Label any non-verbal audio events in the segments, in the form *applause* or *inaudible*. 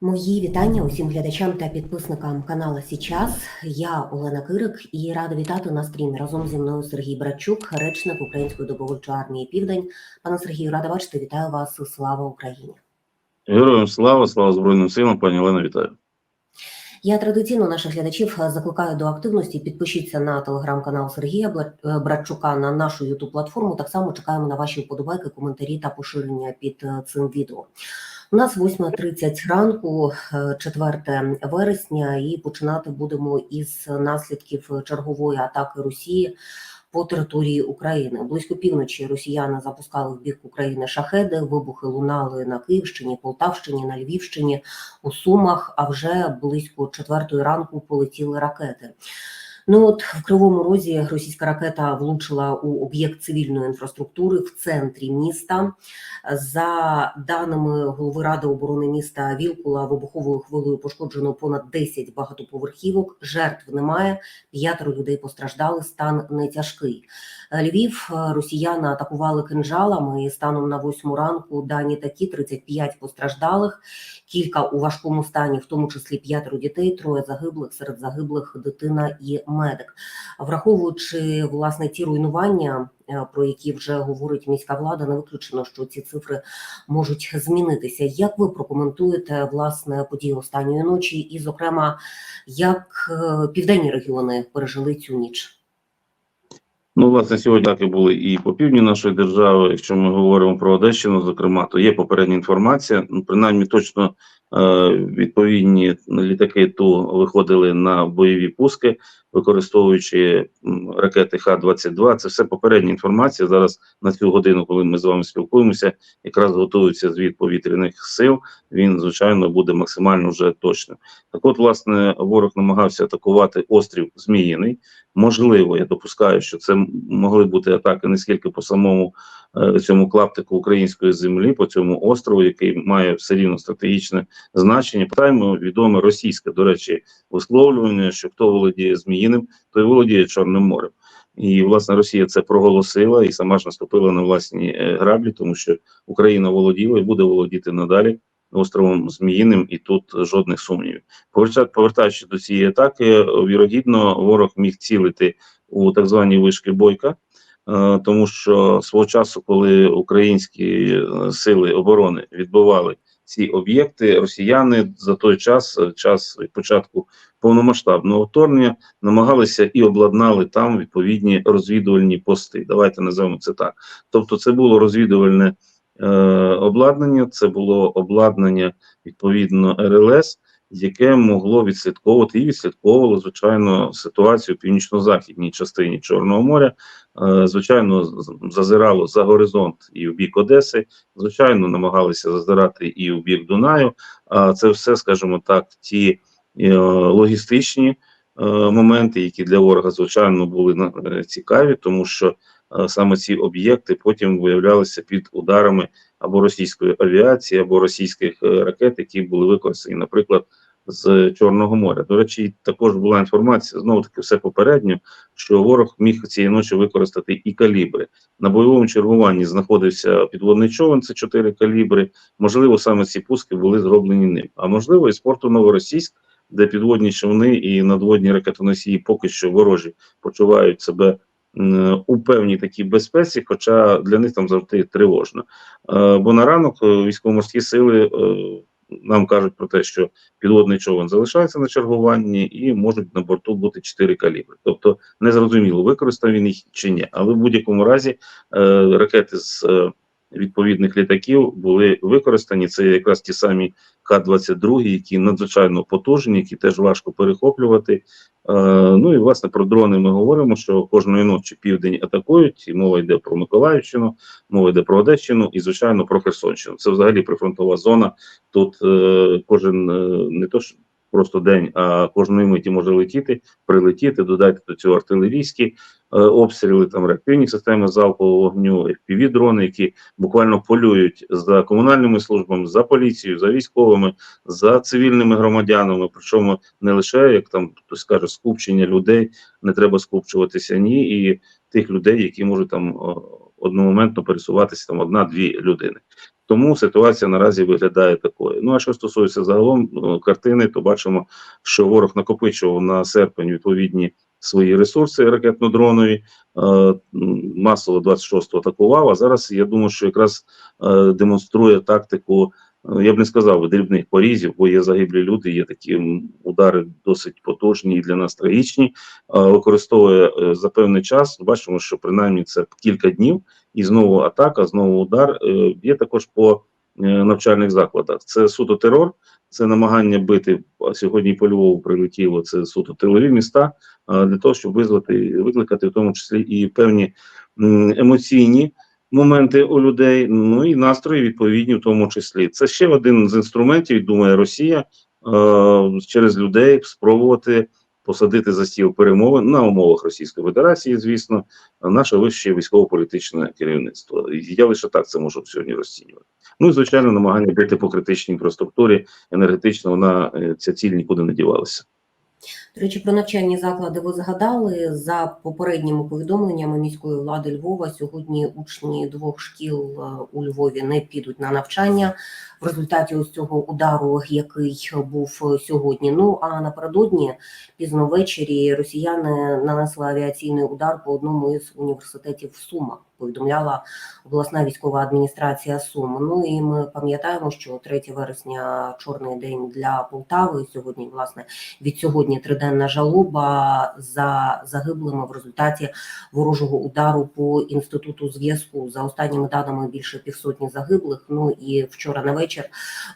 Мої вітання усім глядачам та підписникам каналу Січас. Я Олена Кирик і рада вітати на стрімі разом зі мною Сергій Братчук, речник Української добровольчої армії Південь. Пане Сергію, рада бачити. Вітаю вас. Слава Україні! Героям слава, слава Збройним силам, пані Олена, вітаю. Я традиційно наших глядачів закликаю до активності. Підпишіться на телеграм-канал Сергія е, Братчука на нашу ютуб платформу. Так само чекаємо на ваші вподобайки, коментарі та поширення під е, цим відео. У нас 8.30 ранку, е, 4 вересня, і починати будемо із наслідків чергової атаки Росії по території України. Близько півночі росіяни запускали в бік України шахеди. Вибухи лунали на Київщині, Полтавщині, на Львівщині, у Сумах. А вже близько четвертої ранку полетіли ракети. Ну от в кривому розі російська ракета влучила у об'єкт цивільної інфраструктури в центрі міста. За даними голови ради оборони міста Вілкула, вибуховою хвилею пошкоджено понад 10 багатоповерхівок. Жертв немає. П'ятеро людей постраждали. Стан не тяжкий. Львів росіяни атакували кинжалами. Станом на восьму ранку дані такі: 35 постраждалих, кілька у важкому стані, в тому числі п'ятеро дітей, троє загиблих. Серед загиблих дитина і медик. Враховуючи власне ті руйнування, е, про які вже говорить міська влада, не виключено, що ці цифри можуть змінитися. Як ви прокоментуєте власне події останньої ночі, і, зокрема, як е, південні регіони пережили цю ніч? Ну, власне, сьогодні так і були і по півдні нашої держави. Якщо ми говоримо про Одещину, зокрема, то є попередня інформація. Ну, принаймні, точно е, відповідні літаки ту виходили на бойові пуски, використовуючи ракети Х-22. Це все попередня інформація. Зараз на цю годину, коли ми з вами спілкуємося, якраз готується звіт повітряних сил. Він звичайно буде максимально вже точним. Так, от, власне, ворог намагався атакувати острів Зміїний. Можливо, я допускаю, що це могли бути атаки не скільки по самому е, цьому клаптику української землі, по цьому острову, який має все рівно стратегічне значення. Питаємо відоме російське, до речі, висловлювання, що хто володіє Зміїним, той володіє Чорним морем. І власне Росія це проголосила і сама ж наступила на власні е, граблі, тому що Україна володіла і буде володіти надалі островом Зміїним, і тут жодних сумнівів. Поверта- Повертаючись до цієї атаки, вірогідно, ворог міг цілити у так звані вишки бойка, е, тому що свого часу, коли українські е, сили оборони відбивали ці об'єкти, росіяни за той час, е, час початку повномасштабного вторгнення, намагалися і обладнали там відповідні розвідувальні пости. Давайте називаємо це так. Тобто, це було розвідувальне е, обладнання, це було обладнання відповідно РЛС, яке могло відслідковувати і відслідковувало звичайно ситуацію в північно-західній частині Чорного моря. Е, звичайно, зазирало за горизонт і в бік Одеси. Звичайно, намагалися зазирати і в бік Дунаю. А це все, скажімо так, ті е, логістичні е, моменти, які для ворога звичайно були цікаві, тому що саме ці об'єкти потім виявлялися під ударами або російської авіації, або російських е, ракет, які були використані, наприклад, з Чорного моря. До речі, також була інформація знову таки все попередньо, що ворог міг цієї ночі використати і калібри. На бойовому чергуванні знаходився підводний човен, це чотири калібри. Можливо, саме ці пуски були зроблені ним. А можливо, і з порту Новоросійськ, де підводні човни і надводні ракетоносії поки що ворожі почувають себе у певній такій безпеці, хоча для них там завжди тривожно. Е, Бо на ранок е, військово-морські сили е, нам кажуть про те, що підводний човен залишається на чергуванні і можуть на борту бути чотири калібри. Тобто незрозуміло, використав він їх чи ні. Але в будь-якому разі ракети з відповідних літаків були використані. Це якраз ті самі Х-22, які надзвичайно потужні, які теж важко перехоплювати. Е, ну і власне про дрони ми говоримо, що кожної ночі південь атакують, і мова йде про Миколаївщину, мова йде про Одещину і, звичайно, про Херсонщину. Це взагалі прифронтова зона. Тут е, кожен е, не то що просто день, а кожної миті може летіти, прилетіти, додати до цього артилерійські обстріли, там реактивні системи залпового вогню, fpv дрони, які буквально полюють за комунальними службами, за поліцією, за військовими, за цивільними громадянами. Причому не лише як там хтось каже, скупчення людей, не треба скупчуватися ні, і тих людей, які можуть там одномоментно пересуватися там одна-дві людини. Тому ситуація наразі виглядає такою. Ну а що стосується загалом е, картини, то бачимо, що ворог накопичував на серпень відповідні свої ресурси ракетно-дронові, е, масово 26-го атакував. А зараз я думаю, що якраз е, демонструє тактику. е, Я б не сказав дрібних порізів, бо є загиблі люди, є такі удари досить потужні і для нас трагічні. Використовує за певний час. Бачимо, що принаймні це кілька днів, і знову атака, знову удар. Є також по навчальних закладах. Це суто терор, це намагання бити. а Сьогодні по Львову прилетіло. Це суто тилові міста для того, щоб визвати, викликати в тому числі і певні емоційні моменти у людей. Ну і настрої відповідні в тому числі. Це ще один з інструментів, думає Росія е, через людей спробувати посадити за стіл перемовин на умовах Російської Федерації, звісно, наше вище військово-політичне керівництво. Я лише так це можу сьогодні розцінювати. Ну і звичайно, намагання бити по критичній інфраструктурі енергетично, вона е, ця ціль нікуди не дівалася. До речі, про навчальні заклади ви згадали за попередніми повідомленнями міської влади Львова. Сьогодні учні двох шкіл е, у Львові не підуть на навчання в результаті ось цього удару, який був сьогодні. Ну а напередодні пізно ввечері росіяни нанесли авіаційний удар по одному із університетів в Сумах. Повідомляла обласна військова адміністрація Сум. Ну і ми пам'ятаємо, що 3 вересня чорний день для Полтави. Сьогодні, власне, від сьогодні триденна жалоба за загиблими в результаті ворожого удару по інституту зв'язку. За останніми даними більше півсотні загиблих. Ну і вчора на вечір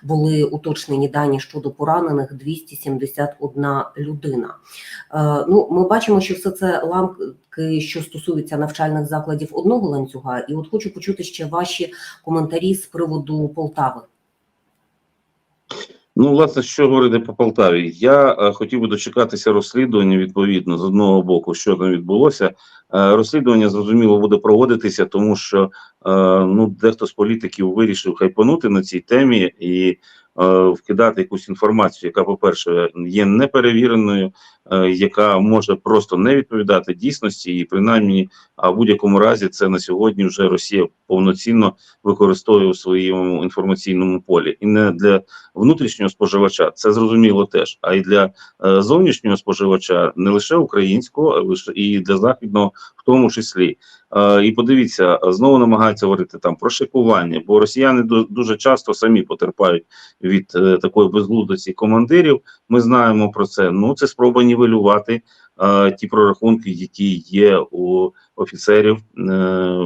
були уточнені дані щодо поранених 271 людина. Е, ну, ми бачимо, що все це ламки, що стосуються навчальних закладів одного ланцюга, і от хочу почути ще ваші коментарі з приводу Полтави. Ну, власне, що говорити по Полтаві? Я е, хотів би дочекатися розслідування відповідно з одного боку, що там відбулося. Е, розслідування зрозуміло буде проводитися, тому що е, ну дехто з політиків вирішив хайпанути на цій темі і вкидати якусь інформацію, яка, по-перше, є неперевіреною, е, яка може просто не відповідати дійсності, і принаймні, а в будь-якому разі, це на сьогодні вже Росія повноцінно використовує у своєму інформаційному полі, і не для внутрішнього споживача, це зрозуміло теж, а й для е, зовнішнього споживача, не лише українського, а і для західного, в тому числі. Е, і подивіться, знову намагаються говорити там про шикування, бо росіяни дуже часто самі потерпають від е, такої безглуздості командирів. Ми знаємо про це. Ну це спроба нівелювати е, ті прорахунки, які є у офіцерів,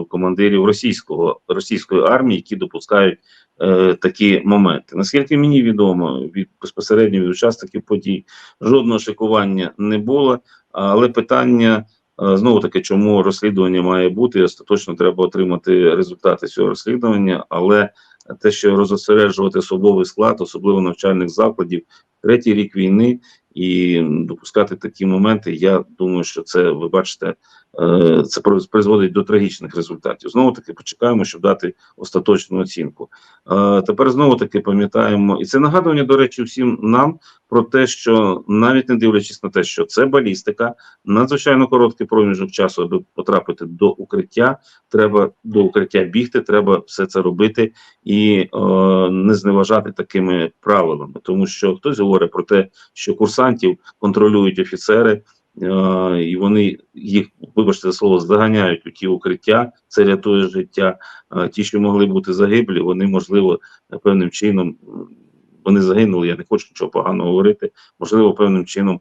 командирів російського російської армії, які допускають такі моменти. Наскільки мені відомо, від безпосередньо від учасників подій жодного шикування не було, але питання. Е, Знову таки, чому розслідування має бути, остаточно треба отримати результати цього розслідування, але те, що розосереджувати особовий склад, особливо навчальних закладів, третій рік війни і допускати такі моменти, я думаю, що це ви бачите, це приз- призводить до трагічних результатів. Знову таки почекаємо, щоб дати остаточну оцінку. Е, Тепер знову таки пам'ятаємо, і це нагадування, до речі, всім нам про те, що навіть не дивлячись на те, що це балістика, надзвичайно короткий проміжок часу, аби потрапити до укриття, треба до укриття бігти, треба все це робити і е, не зневажати такими правилами, тому що хтось говорить про те, що курсантів контролюють офіцери. І вони їх, вибачте за слово, заганяють у ті укриття, це рятує життя. Ті, що могли бути загиблі, вони можливо певним чином вони загинули. Я не хочу нічого поганого говорити. Можливо, певним чином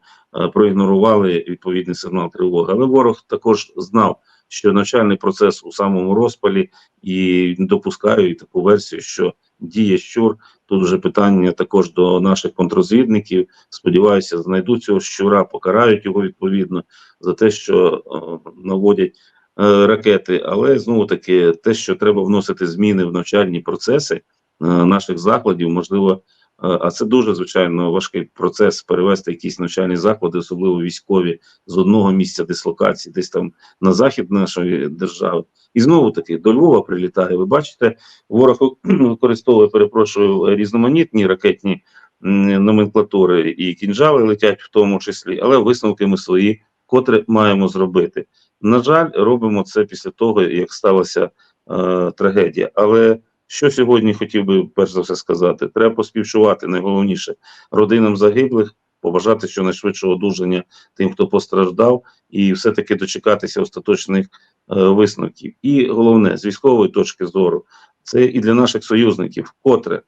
проігнорували відповідний сигнал тривоги. Але ворог також знав, що навчальний процес у самому розпалі і допускаю і таку версію, що діє щур. Тут вже питання також до наших контрозвідників. Сподіваюся, знайдуть цього щура, покарають його відповідно за те, що е, наводять е, ракети. Але знову таки, те, що треба вносити зміни в навчальні процеси е, наших закладів, можливо. А це дуже звичайно важкий процес перевести якісь навчальні заклади, особливо військові, з одного місця дислокації, десь там на захід нашої держави. І знову таки до Львова прилітає. Ви бачите, ворог *clears throat* використовує, перепрошую, різноманітні ракетні номенклатури і кінжали летять в тому числі, але висновки ми свої, котре маємо зробити. На жаль, робимо це після того, як сталася е, трагедія. Але Що сьогодні хотів би перш за все сказати? Треба поспівчувати найголовніше родинам загиблих, побажати щонайшвидшого одужання тим, хто постраждав, і все-таки дочекатися остаточних е, висновків. І головне, з військової точки зору, це і для наших союзників, котре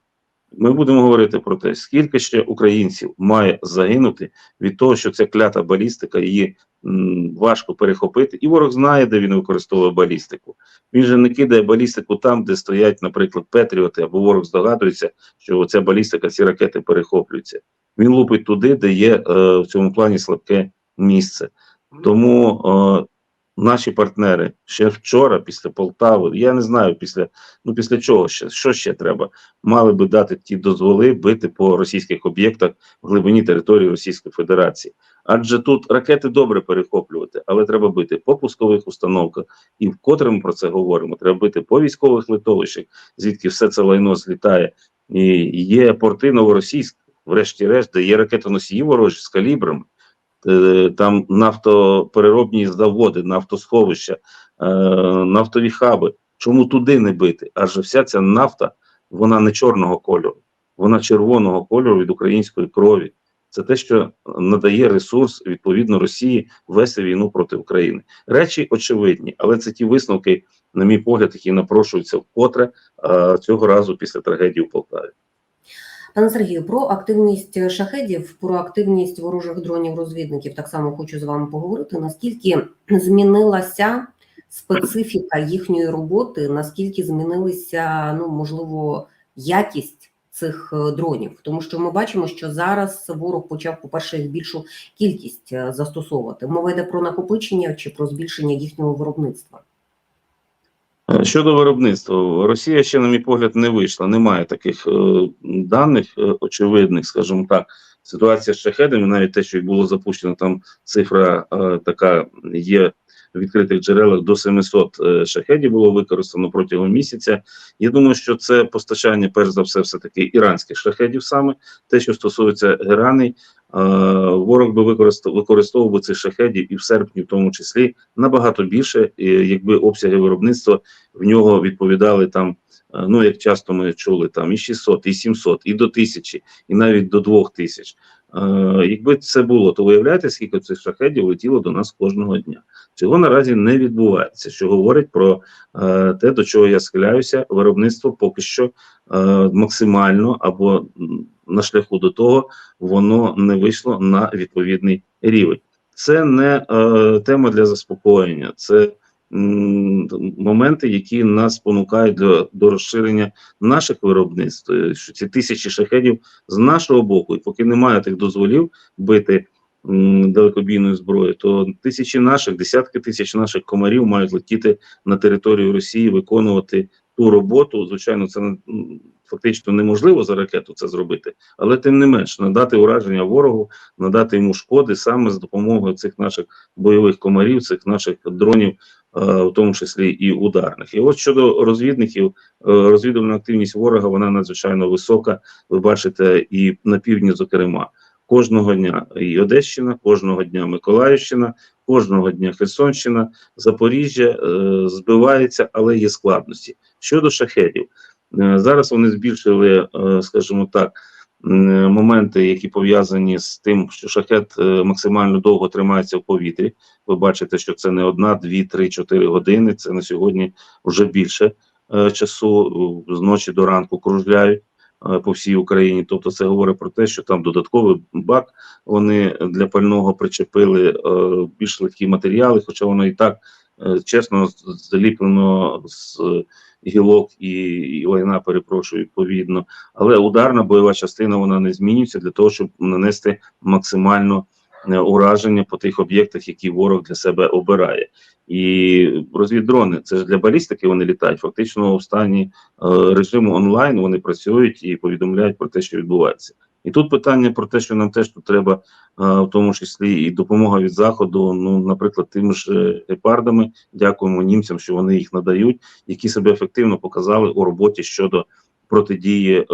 ми будемо говорити про те, скільки ще українців має загинути від того, що ця клята балістика її м, важко перехопити, і ворог знає, де він використовує балістику. Він же не кидає балістику там, де стоять, наприклад, Петріоти, або ворог здогадується, що ця балістика, ці ракети перехоплюються. Він лупить туди, де є е, в цьому плані слабке місце. Тому е, наші партнери ще вчора, після Полтави, я не знаю, після ну після чого ще що ще треба, мали би дати ті дозволи бити по російських об'єктах в глибині території Російської Федерації. Адже тут ракети добре перехоплювати, але треба бити по пускових установках, і вкотре ми про це говоримо. Треба бити по військових литовищах, звідки все це лайно злітає. І є порти новоросійськ, врешті-решт, де є ракетоносії ворожі з калібрами. Е, Там нафтопереробні заводи, нафтосховища, е, нафтові хаби. Чому туди не бити? Адже вся ця нафта, вона не чорного кольору, вона червоного кольору від української крові. Це те, що надає ресурс відповідно Росії вести війну проти України. Речі очевидні, але це ті висновки, на мій погляд, які напрошуються вкотре а, цього разу після трагедії у Полтаві. Пане Сергію, про активність шахедів, про активність ворожих дронів-розвідників так само хочу з вами поговорити. Наскільки змінилася специфіка їхньої роботи, наскільки змінилася, ну можливо, якість цих е, дронів? Тому що ми бачимо, що зараз ворог почав, по-перше, їх більшу кількість е, застосовувати. Мова йде про накопичення чи про збільшення їхнього виробництва. Е, Щодо виробництва, Росія ще, на мій погляд, не вийшла. Немає таких е, даних е, очевидних, скажімо так. Ситуація з шахедами, навіть те, що було запущено, там цифра е, така є в відкритих джерелах до 700 е, шахедів було використано протягом місяця. Я думаю, що це постачання, перш за все, все таки іранських шахедів саме те, що стосується Гераней. Е, ворог би використав використовував цих шахедів і в серпні, в тому числі, набагато більше, якби обсяги виробництва в нього відповідали там. е, Ну, як часто ми чули, там і 600, і 700, і до 1000, і навіть до 2000. Е, якби це було, то виявляєте, скільки цих шахедів летіло до нас кожного дня. Цього наразі не відбувається, що говорить про те, до чого я схиляюся. Виробництво поки що максимально або на шляху до того, воно не вийшло на відповідний рівень. Це не е, тема для заспокоєння, це м, моменти, які нас спонукають до, до розширення наших виробництв. Е, Що ці тисячі шахедів з нашого боку, і поки немає тих дозволів бити м, далекобійною зброєю, то тисячі наших, десятки тисяч наших комарів мають летіти на територію Росії, виконувати ту роботу. Звичайно, це м, фактично неможливо за ракету це зробити, але тим не менш надати ураження ворогу, надати йому шкоди саме з допомогою цих наших бойових комарів, цих наших дронів, е, в тому числі і ударних. І от щодо розвідників, е, розвідувальна активність ворога вона надзвичайно висока. Ви бачите, і на півдні, зокрема, кожного дня і Одещина, кожного дня Миколаївщина, кожного дня Херсонщина, Запоріжжя е, збивається, але є складності. Щодо шахедів, е, зараз вони збільшили, е, скажімо так. Моменти, які пов'язані з тим, що шахет е, максимально довго тримається в повітрі. Ви бачите, що це не одна, дві, три, чотири години. Це на сьогодні вже більше е, часу з ночі до ранку кружляють по всій Україні. Тобто, це говорить про те, що там додатковий бак вони для пального причепили е, більш легкі матеріали, хоча воно і так е, чесно заліплено з е, гілок і, і лайна, перепрошую, відповідно. Але ударна бойова частина вона не змінюється для того, щоб нанести максимально е, ураження по тих об'єктах, які ворог для себе обирає. І розвіддрони це ж для балістики вони літають. Фактично в стані е, режиму онлайн вони працюють і повідомляють про те, що відбувається. І тут питання про те, що нам теж тут треба, е, в тому числі і допомога від заходу. Ну, наприклад, тими ж е, гепардами. Дякуємо німцям, що вони їх надають, які себе ефективно показали у роботі щодо протидії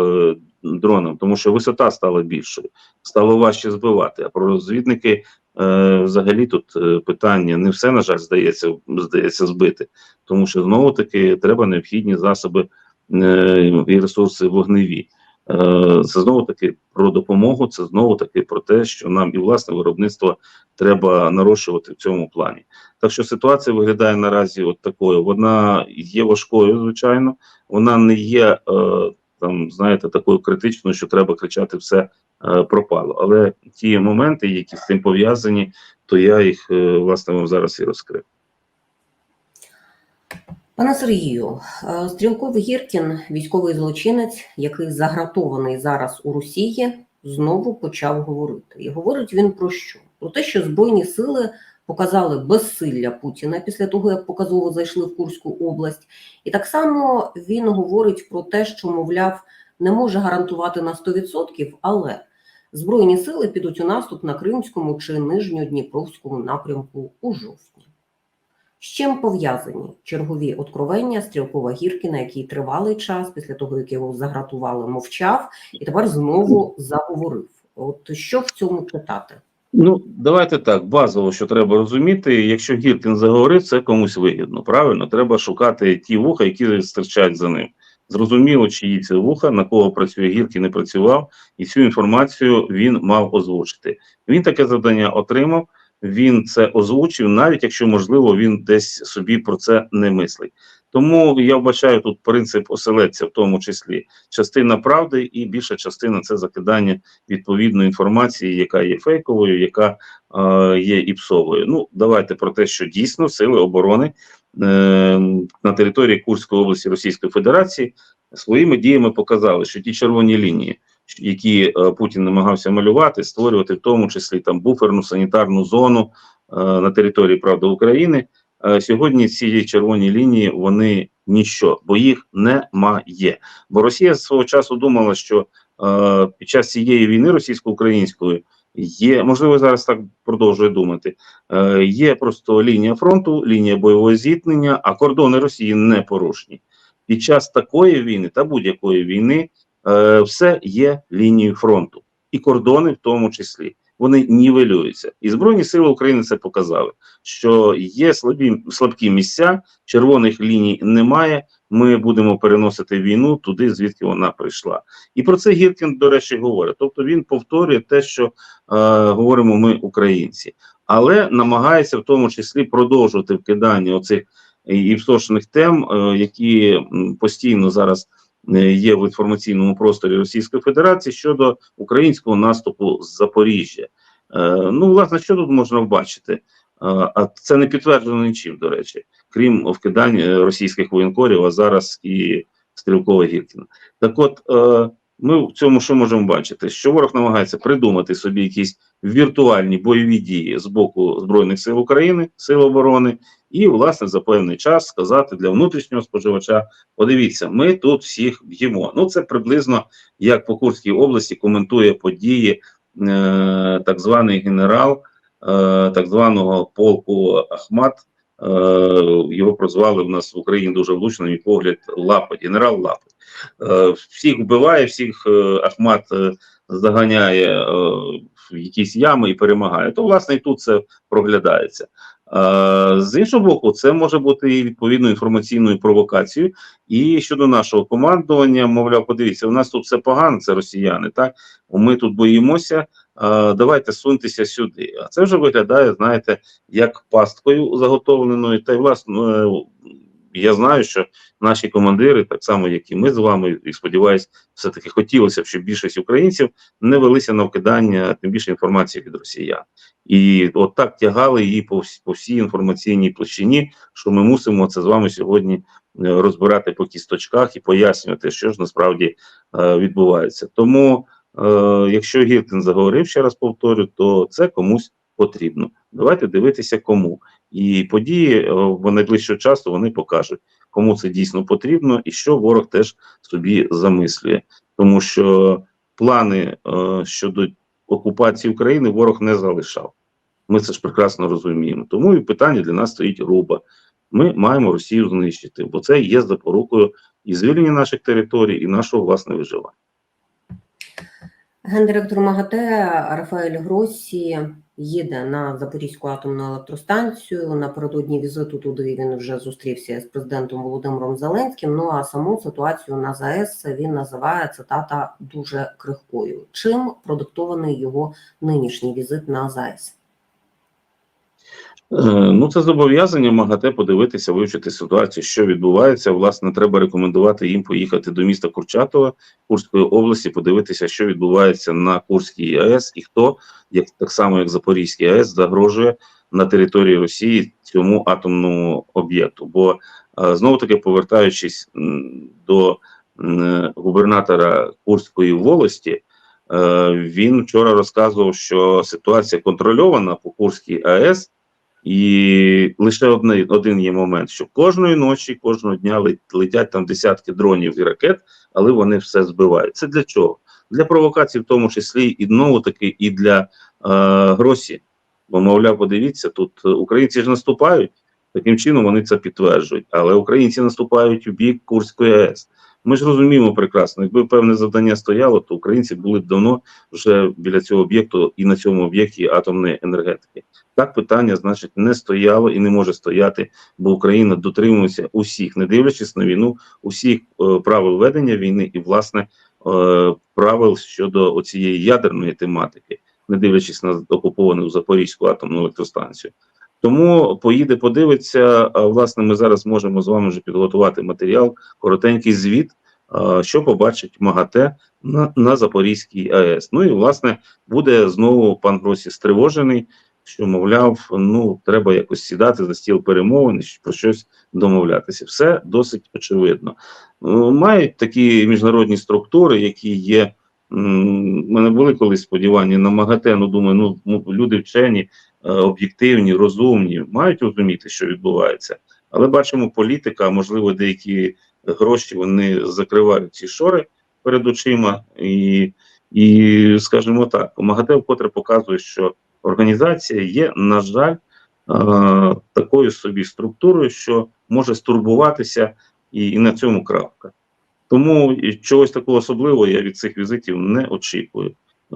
дронам, тому що висота стала більшою, стало важче збивати. А про розвідники е, взагалі тут е, питання не все на жаль здається, здається збити, тому що знову таки треба необхідні засоби е, і ресурси вогневі. Е, Це знову таки про допомогу, це знову таки про те, що нам і власне виробництво треба нарощувати в цьому плані. Так що ситуація виглядає наразі от такою. Вона є важкою, звичайно, вона не є е, там, знаєте, такою критичною, що треба кричати все е, пропало. Але ті моменти, які з цим пов'язані, то я їх е, власне вам зараз і розкрив. Пане Сергію, е, Стрілков Гіркін, військовий злочинець, який загратований зараз у Росії, знову почав говорити. І говорить він про що? Про те, що Збройні сили показали безсилля Путіна після того, як показово зайшли в Курську область. І так само він говорить про те, що, мовляв, не може гарантувати на 100%, але Збройні сили підуть у наступ на Кримському чи Нижньодніпровському напрямку у жовтні. З чим пов'язані чергові откровення Стрілкова Гіркіна, який тривалий час після того, як його загратували, мовчав, і тепер знову заговорив. От що в цьому читати? Ну, давайте так. Базово, що треба розуміти, якщо Гіркін заговорив, це комусь вигідно. Правильно, треба шукати ті вуха, які стирчать за ним. Зрозуміло, чиї це вуха, на кого працює Гіркін, не працював, і цю інформацію він мав озвучити. Він таке завдання отримав. Він це озвучив, навіть якщо можливо він десь собі про це не мислить. Тому я вбачаю тут принцип оселедця, в тому числі частина правди, і більша частина це закидання відповідної інформації, яка є фейковою, яка е, є іпсовою. Ну давайте про те, що дійсно сили оборони е, на території Курської області Російської Федерації своїми діями показали, що ті червоні лінії, які е, Путін намагався малювати, створювати в тому числі там буферну санітарну зону е, на території правда України. Е, сьогодні ці червоні лінії вони ніщо, бо їх немає. Бо Росія свого часу думала, що е, під час цієї війни російсько-української є, можливо, зараз так продовжує думати. Е, є просто лінія фронту, лінія бойового зіткнення, а кордони Росії не порушені. Під час такої війни та будь-якої війни все є лінією фронту, і кордони в тому числі. Вони нівелюються, і збройні сили України це показали. Що є слабі слабкі місця, червоних ліній немає. Ми будемо переносити війну туди, звідки вона прийшла, і про це Гіркін, до речі, говорить. Тобто він повторює те, що е, говоримо ми, українці, але намагається в тому числі продовжувати вкидання оцих іпсошних тем, е, які постійно зараз є в інформаційному просторі Російської Федерації щодо українського наступу з Запоріжжя. Е, ну, власне, що тут можна вбачити? Е, А це не підтверджено нічим, до речі, крім вкидань е, російських воєнкорів, а зараз і стрілкова Гіркіна. Так от, е, ми в цьому що можемо бачити? Що ворог намагається придумати собі якісь віртуальні бойові дії з боку Збройних сил України, сил оборони, і, власне, за певний час сказати для внутрішнього споживача: подивіться, ми тут всіх б'ємо. Ну, це приблизно як по Курській області коментує події е, так званий генерал е, так званого полку Ахмат. Е, його прозвали в нас в Україні дуже влучно, на мій погляд, Лапоть, генерал Лапоть. Е, всіх вбиває, всіх е, Ахмат заганяє в якісь ями і перемагає. То, власне, і тут це проглядається. Е, з іншого боку, це може бути і відповідною інформаційною провокацією. І щодо нашого командування, мовляв, подивіться, у нас тут все погано, це росіяни. Так ми тут боїмося. е, Давайте суньтеся сюди. А це вже виглядає, знаєте, як пасткою заготовленою. Та й власне, я знаю, що наші командири, так само як і ми з вами, і сподіваюся, все таки хотілося б, щоб більшість українців не велися на вкидання тим більше інформації від росіян. І от так тягали її по, по всій інформаційній площині, що ми мусимо це з вами сьогодні е, розбирати по кісточках і пояснювати, що ж насправді е, відбувається. Тому, е, якщо Гіркін заговорив, ще раз повторю, то це комусь потрібно. Давайте дивитися, кому. І події е, в найближчого часу вони покажуть, кому це дійсно потрібно, і що ворог теж собі замислює, тому що плани е, щодо окупації України ворог не залишав. Ми це ж прекрасно розуміємо. Тому і питання для нас стоїть руба. Ми маємо Росію знищити, бо це є запорукою і звільнення наших територій, і нашого власне виживання. Гендиректор МАГАТЕ Рафаель Гроссі їде на Запорізьку атомну електростанцію. Напередодні візиту туди він вже зустрівся з президентом Володимиром Зеленським. Ну а саму ситуацію на ЗАЕС він називає цитата дуже крихкою. Чим продиктований його нинішній візит на ЗАЕС? Е, Ну, це зобов'язання МАГАТЕ подивитися, вивчити ситуацію, що відбувається. Власне, треба рекомендувати їм поїхати до міста Курчатова Курської області, подивитися, що відбувається на Курській АЕС і хто, як так само як Запорізький АЕС, загрожує на території Росії цьому атомному об'єкту. Бо е, знову таки повертаючись до губернатора Курської волості. е, Він вчора розказував, що ситуація контрольована по Курській АЕС, і лише одне, один є момент, що кожної ночі, кожного дня лет- летять там десятки дронів і ракет, але вони все збивають. Це для чого? Для провокацій, в тому числі і знову таки і для е, Гросі. Бо, мовляв, подивіться, тут е, українці ж наступають, таким чином вони це підтверджують. Але українці наступають у бік Курської АЕС. Ми ж розуміємо прекрасно, якби певне завдання стояло, то українці були б давно вже біля цього об'єкту і на цьому об'єкті атомної енергетики. Так питання, значить, не стояло і не може стояти, бо Україна дотримується усіх, не дивлячись на війну, усіх е, правил ведення війни і власне е, правил щодо оцієї ядерної тематики, не дивлячись на окуповану Запорізьку атомну електростанцію. Тому поїде, подивиться. А власне, ми зараз можемо з вами вже підготувати матеріал, коротенький звіт, що побачить МАГАТЕ на, на Запорізькій АЕС. Ну і власне буде знову пан Гросі стривожений, що мовляв, ну треба якось сідати за стіл перемовин, про щось домовлятися. Все досить очевидно. Ну, Мають такі міжнародні структури, які є. У мене були колись сподівання на МАГАТЕ, ну думаю, ну люди вчені, е, об'єктивні, розумні, мають розуміти, що відбувається. Але бачимо, політика, можливо, деякі гроші вони закривають ці шори перед очима, і, і скажімо так, МАГАТЕ вкотре показує, що організація є, на жаль, е, такою собі структурою, що може стурбуватися, і, і на цьому крапка. Тому чогось такого особливого я від цих візитів не очікую. Е,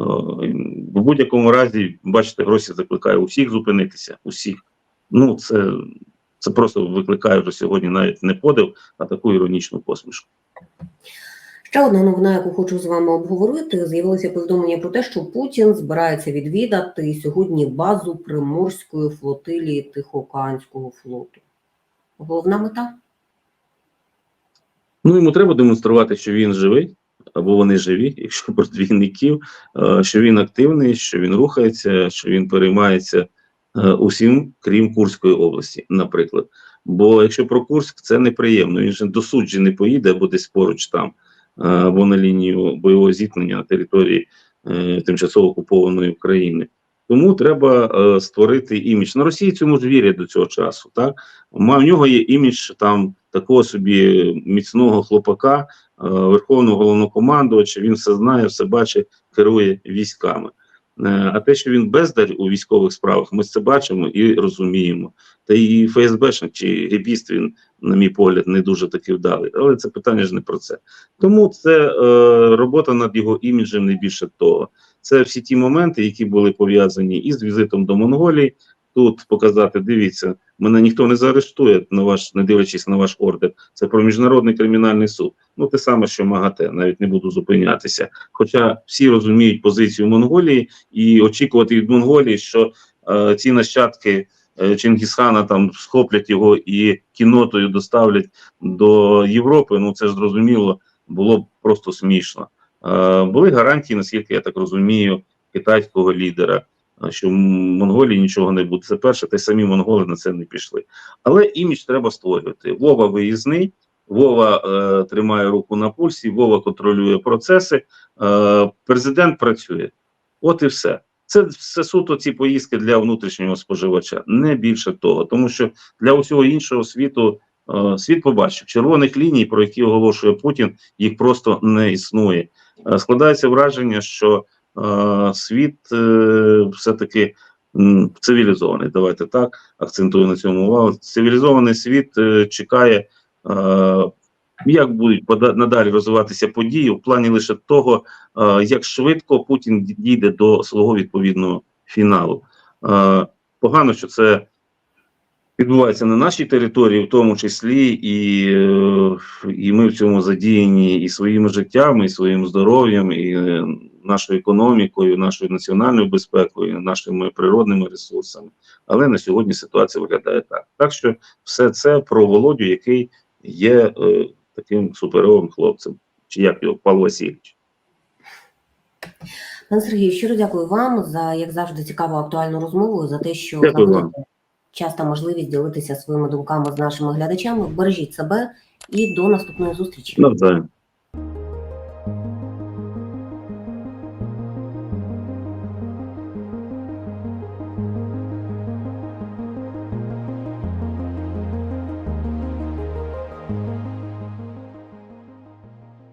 В будь-якому разі, бачите, Гросі закликає усіх зупинитися, усіх. Ну, це, це просто викликає вже сьогодні навіть не подив, а таку іронічну посмішку. Ще одна новина, яку хочу з вами обговорити. З'явилося повідомлення про те, що Путін збирається відвідати сьогодні базу Приморської флотилії Тихоокеанського флоту. Головна мета Ну, йому треба демонструвати, що він живий, або вони живі, *laughs* якщо про двійників, е, що він активний, що він рухається, що він переймається е, усім, крім Курської області, наприклад. Бо якщо про Курськ, це неприємно. Він же до суджі не поїде або десь поруч там, е, або на лінію бойового зіткнення на території тимчасово окупованої України. Тому треба е, створити імідж. На Росії цьому ж вірять до цього часу. Так в нього є імідж там такого собі міцного хлопака, верховного головнокомандувача. Він все знає, все бачить, керує військами. Е, А те, що він бездар у військових справах, ми це бачимо і розуміємо. Та і ФСБшник чи гебіст він, на мій погляд, не дуже таки вдалий. Але це питання ж не про це. Тому це е, робота над його іміджем не більше того. Це всі ті моменти, які були пов'язані із візитом до Монголії. Тут показати, дивіться, мене ніхто не заарештує на ваш, не дивлячись на ваш ордер. Це про міжнародний кримінальний суд. Ну те саме, що МАГАТЕ, навіть не буду зупинятися. Хоча всі розуміють позицію Монголії і очікувати від Монголії, що е, ці нащадки е, Чингісхана там схоплять його і кінотою доставлять до Європи. Ну це ж зрозуміло, було б просто смішно. Е, були гарантії, наскільки я так розумію, китайського лідера що в Монголії нічого не буде. Це перше, та й самі монголи на це не пішли. Але імідж треба створювати. Вова виїзний, Вова е, тримає руку на пульсі, Вова контролює процеси, е, президент працює. От і все. Це все суто ці поїздки для внутрішнього споживача, не більше того, тому що для усього іншого світу е, світ побачив червоних ліній, про які оголошує Путін, їх просто не існує. Е, складається враження, що світ е, все-таки цивілізований. Давайте так акцентую на цьому увагу. Цивілізований світ е, чекає як будуть надалі розвиватися події в плані лише того, як швидко Путін дійде до свого відповідного фіналу. Погано, що це відбувається на нашій території, в тому числі, і, е, і ми в цьому задіяні і своїми життями, і своїм здоров'ям, і нашою економікою, нашою національною безпекою, нашими природними ресурсами. Але на сьогодні ситуація виглядає так. Так що все це про Володю, який є е, таким суперовим хлопцем, чи як його Павло Васильович. Пане Сергію, щиро дякую вам за, як завжди, цікаву актуальну розмову, за те, що знаходите час та можливість ділитися своїми думками з нашими глядачами. Бережіть себе і до наступної зустрічі. Навзаєм.